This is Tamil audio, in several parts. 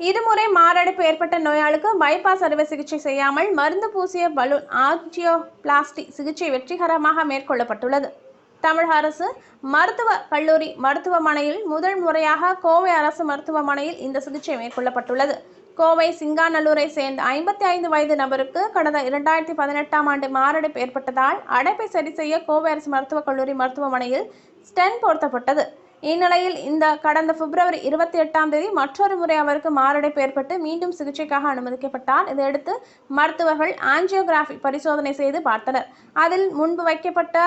இருமுறை மாரடைப்பு ஏற்பட்ட நோயாளிக்கு பைபாஸ் அறுவை சிகிச்சை செய்யாமல் மருந்து பூசிய பலூன் ஆஞ்சியோபிளாஸ்டி சிகிச்சை வெற்றிகரமாக மேற்கொள்ளப்பட்டுள்ளது. தமிழக அரசு மருத்துவ கல்லூரி மருத்துவமனையில் முதல் முறையாக கோவை அரசு மருத்துவமனையில் இந்த சிகிச்சை மேற்கொள்ளப்பட்டுள்ளது. கோவை சிங்காநல்லூரை சேர்ந்த ஐம்பத்தி ஐந்து வயது நபருக்கு கடந்த இரண்டாயிரத்தி பதினெட்டாம் ஆண்டு மாரடைப்பு ஏற்பட்டதால் அடைப்பை சரி செய்ய கோவை அரசு மருத்துவக் கல்லூரி மருத்துவமனையில் ஸ்டென் பொருத்தப்பட்டது. இந்நிலையில் இந்த கடந்த பிப்ரவரி இருபத்தி எட்டாம் தேதி மற்றொரு முறை அவருக்கு மாரடைப்பு ஏற்பட்டு மீண்டும் சிகிச்சைக்காக அனுமதிக்கப்பட்டார். இதையடுத்து மருத்துவர்கள் ஆஞ்சியோகிராஃபி பரிசோதனை செய்து பார்த்தனர். அதில் முன்பு வைக்கப்பட்ட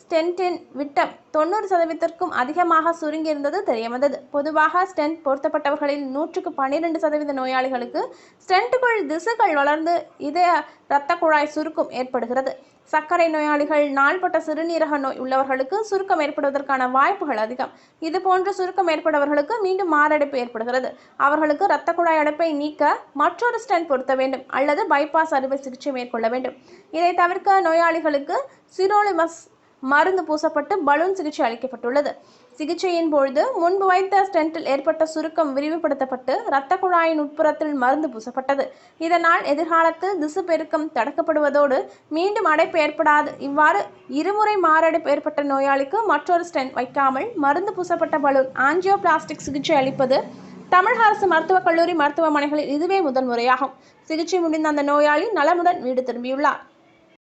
ஸ்டென்டின் விட்டம் தொண்ணூறு சதவீதத்திற்கும் அதிகமாக சுருங்கியிருந்தது தெரியவந்தது. பொதுவாக ஸ்டென்ட் பொருத்தப்பட்டவர்களில் நூற்றுக்கு பன்னிரெண்டு சதவீத நோயாளிகளுக்கு ஸ்டென்ட்டுக்குள் திசுகள் வளர்ந்து இதய இரத்த குழாய் சுருக்கம் ஏற்படுகிறது. சர்க்கரை நோயாளிகள் நாள்பட்ட சிறுநீரக நோய் உள்ளவர்களுக்கு சுருக்கம் ஏற்படுவதற்கான வாய்ப்புகள் அதிகம். இது போன்ற சுருக்கம் ஏற்பட்டவர்களுக்கு மீண்டும் மாரடைப்பு ஏற்படுகிறது. அவர்களுக்கு இரத்த குழாய் அடைப்பை நீக்க மற்றொரு ஸ்டென்ட் பொருத்த வேண்டும் அல்லது பைபாஸ் அறுவை சிகிச்சை மேற்கொள்ள வேண்டும். இதை தவிர்க்க நோயாளிகளுக்கு சிரோலிமஸ் மருந்து பூசப்பட்டு பலூன் சிகிச்சை அளிக்கப்பட்டுள்ளது. சிகிச்சையின் பொழுது முன்பு வைத்த ஸ்டென்ட்டில் ஏற்பட்ட சுருக்கம் விரிவுபடுத்தப்பட்டு இரத்த குழாயின் உட்புறத்தில் மருந்து பூசப்பட்டது. இதனால் எதிர்காலத்தில் திசு பெருக்கம் தடுக்கப்படுவதோடு மீண்டும் அடைப்பு ஏற்படாது. இவ்வாறு இருமுறை மாரடைப்பு ஏற்பட்ட நோயாளிக்கு மற்றொரு ஸ்டென்ட் வைக்காமல் மருந்து பூசப்பட்ட பலூன் ஆஞ்சியோ பிளாஸ்டிக் சிகிச்சை அளிப்பது தமிழக அரசு மருத்துவக் கல்லூரி மருத்துவமனைகளில் இதுவே முதல் முறையாகும். சிகிச்சை முடிந்த அந்த நோயாளி நலமுடன் வீடு திரும்பியுள்ளார்.